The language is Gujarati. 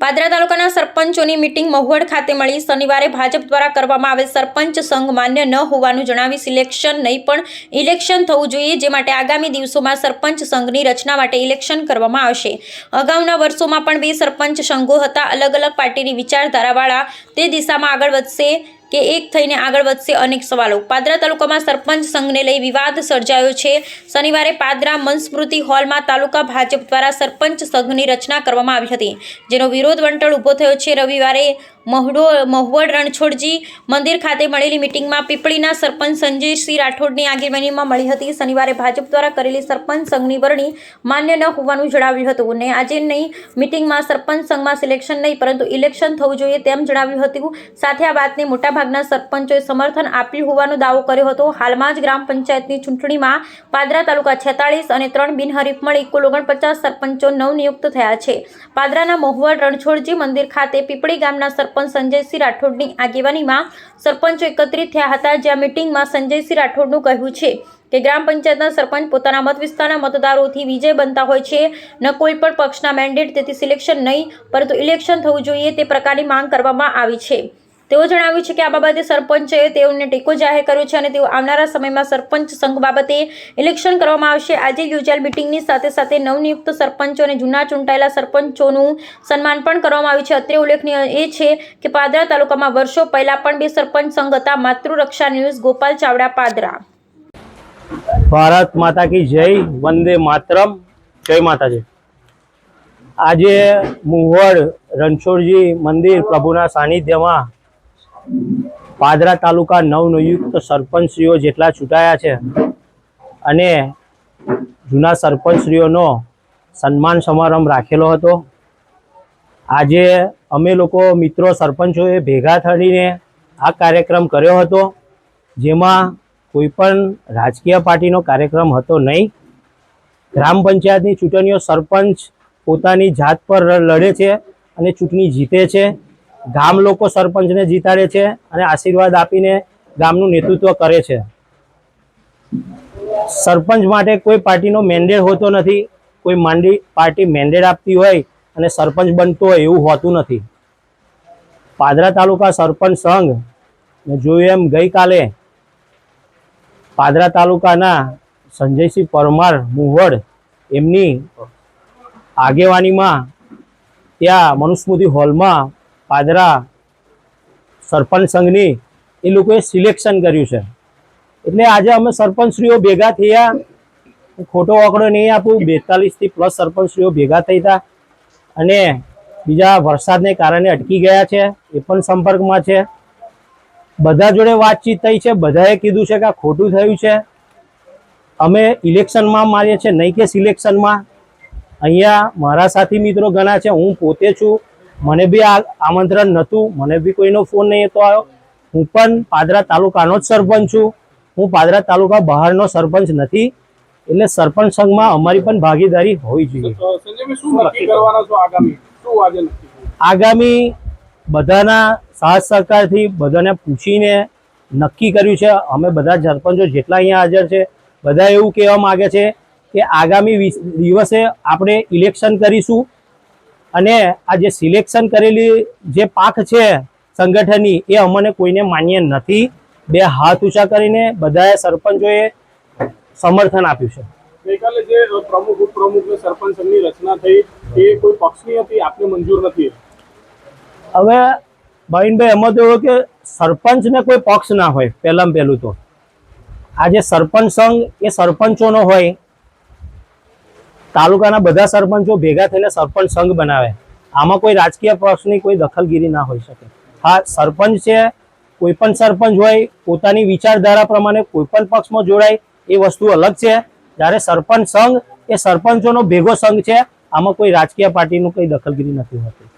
પાદરા તાલુકાના સરપંચોની મિટિંગ મહુવડ ખાતે મળી. શનિવારે ભાજપ દ્વારા કરવામાં આવેલ સરપંચ સંઘ માન્ય ન હોવાનું જણાવી સિલેક્શન નહીં, પણ ઇલેક્શન થવું જોઈએ, જે માટે આગામી દિવસોમાં સરપંચ સંઘની રચના માટે ઇલેક્શન કરવામાં આવશે. અગાઉના વર્ષોમાં પણ બે સરપંચ સંઘો હતા. અલગ અલગ પાર્ટીની વિચારધારાવાળા તે દિશામાં આગળ વધશે. કે એક થઈને આગળ વધશે અનેક સવાલો. પાદરા તાલુકામાં સરપંચ સંઘને લઈ વિવાદ સર્જાયો છે. શનિવારે પાદરા મનસ્મૃતિ હોલમાં તાલુકા ભાજપ દ્વારા સરપંચ સંઘની રચના કરવામાં આવી હતી, જેનો વિરોધ વંટળ ઊભો થયો છે. રવિવારે મહુડો, મહુવડ રણછોડજી મંદિર ખાતે મળેલી મિટિંગમાં પીપળીના સરપંચ સંજયસિંહ રાઠોડની આગેવાનીમાં મળી હતી. શનિવારે ભાજપ દ્વારા કરેલી સરપંચ સંઘની વરણી માન્ય ન હોવાનું જણાવ્યું હતું અને આજે નહીં, મિટિંગમાં સરપંચ સંઘમાં સિલેક્શન નહીં, પરંતુ ઇલેક્શન થવું જોઈએ તેમ જણાવ્યું હતું. સાથે આ વાતને મોટાભાગના સરપંચોએ સમર્થન આપ્યું હોવાનો દાવો કર્યો હતો. હાલમાં જ ગ્રામ પંચાયતની ચૂંટણીમાં પાદરા તાલુકા છેતાળીસ અને ત્રણ બિનહરીફ મળી કુલ ઓગણપચાસ સરપંચો નવનિયુક્ત થયા છે. પાદરાના મહુવડ રણછોડજી મંદિર ખાતે પીપળી ગામના સરપંચ સંજયસિંહ રાઠોડની આગેવાનીમાં સરપંચો એકત્રિત થયા હતા, જ્યાં મિટિંગમાં સંજયસિંહ રાઠોડનું કહ્યું છે કે ગ્રામ પંચાયતના સરપંચ પોતાના મત વિસ્તારના મતદારોથી વિજય બનતા હોય છે. ન કોઈ પણ પક્ષના મેન્ડેટ તેથી સિલેક્શન નહીં, પરંતુ ઇલેક્શન થવું જોઈએ તે પ્રકારની માંગ કરવામાં આવી છે. તેઓ જણાવ્યું છે કે આ બાબતે સરપંચે તેઓને ટેકો જાહેર કર્યો છે અને તેઓ આવનારા સમયમાં સરપંચ સંઘ બાબતે ઇલેક્શન કરવામાં આવશે. આજે યોજાયેલ મિટિંગની સાથે સાથે નવનિયુક્ત સરપંચો અને જૂના ચૂંટાયેલા સરપંચોનું સન્માન પણ કરવામાં આવ્યું છે. અત્રે ઉલ્લેખનીય એ છે કે પાદરા તાલુકામાં વર્ષો પહેલા પણ બે સરપંચ સંઘ હતા. માતૃરક્ષા ન્યૂઝ, ગોપાલ ચાવડા, પાદરા. ભારત માતા કી જય, વંદે માતરમ. જય માતાજી. આજે મુહવડ રણછોડજી મંદિર પ્રભુના સાનિધ્યમાં પાદરા તાલુકા નવનિયુક્ત સરપંચશ્રીઓ જેટલા ચૂંટાયા છે અને જૂના સરપંચશ્રીઓનો સન્માન સમારંભ રાખેલો હતો. આજે અમે લોકો મિત્રો સરપંચોએ ભેગા થઈને આ કાર્યક્રમ કર્યો હતો, જેમાં કોઈપણ રાજકીય પાર્ટીનો કાર્યક્રમ હતો નહીં. ગ્રામ પંચાયતની ચૂંટણીઓ સરપંચ પોતાની જાત પર લડે છે અને ચૂંટણી જીતે છે. ગામ લોકો સરપંચને જીતાડે છે અને આશીર્વાદ આપીને ગામનું નેતૃત્વ કરે છે. સરપંચ માટે કોઈ પાર્ટીનો મેન્ડેટ હોતો નથી, કોઈ માંડી, પાર્ટી મેન્ડેટ આપતી હોય અને સરપંચ બનતો હોય એવું હોતું નથી. પાદરા તાલુકા સરપંચ સંઘ મેં જોયું એમ ગઈકાલે પાદરા તાલુકાના સંજયસિંહ પરમાર મુવડ એમની આગેવાનીમાં ત્યાં મનુસ્મૃતિ હોલમાં પાદરા, સરપંચ સંઘની, એ લોકોએ સિલેક્શન કર્યું છે. એટલે આજે અમે સરપંચશ્રીઓ ભેગા થયા. હું ખોટો આંકડો નહીં આપું, બેતાલીસથી પ્લસ સરપંચશ્રીઓ ભેગા થઈ હતા. અને બીજા વરસાદને કારણે અટકી ગયા છે, એ પણ સંપર્કમાં છે. બધા જોડે વાતચીત થઈ છે, બધાએ કીધું છે કે આ ખોટું થયું છે. અમે ઇલેક્શનમાં મારીએ છીએ, નહીં કે સિલેક્શનમાં અહીંયા મારા સાથી મિત્રો ઘણા છે, હું પોતે છું. મને બી આ આમંત્રણ નહોતું. મને બી કોઈનો ફોન નહીં હતો આવ્યો. હું પણ પાદરા તાલુકાનો જ સરપંચ છું. હું પાદરા તાલુકા બહારનો સરપંચ નથી. એટલે સરપંચ સંઘમાં અમારી પણ ભાગીદારી હોવી જોઈએ? આગામી? બધાના સાથ સહકારથી બધાને પૂછીને નક્કી કર્યું છે. અમે બધા સરપંચો જેટલા અહીંયા હાજર છે બધા એવું કહેવા માગે છે કે આગામી દિવસે આપણે ઇલેક્શન કરીશું. અને આ જે સિલેક્શન કરેલી જે પાક છે સંગઠનની એ અમને કોઈને માન્ય નથી. બે હાથ ઊંચા કરીને બધાએ સરપંચોએ સમર્થન આપ્યું છે. ગઈકાલે જે પ્રમુખ ઉપપ્રમુખ સરપંચ સંઘની રચના થઈ એ કોઈ પક્ષની હતી? આપને મંજૂર નથી? હવે ભાવિનભાઈ એમાં તો કે સરપંચને કોઈ પક્ષ ના હોય પહેલામાં પહેલું તો. આ જે સરપંચ સંઘ એ સરપંચોનો હોય તાલુકાના બધા સરપંચો ભેગા થઈને સરપંચ સંઘ બનાવે. આમાં કોઈ રાજકીય પક્ષની કોઈ દખલગીરી ના હોઈ શકે. હા, સરપંચ છે, કોઈ પણ સરપંચ હોય, પોતાની વિચારધારા પ્રમાણે કોઈ પણ પક્ષમાં જોડાય, એ વસ્તુ અલગ છે. જ્યારે સરપંચ સંઘ એ સરપંચોનો ભેગો સંઘ છે, આમાં કોઈ રાજકીય પાર્ટીનું કોઈ દખલગીરી નથી હોતી.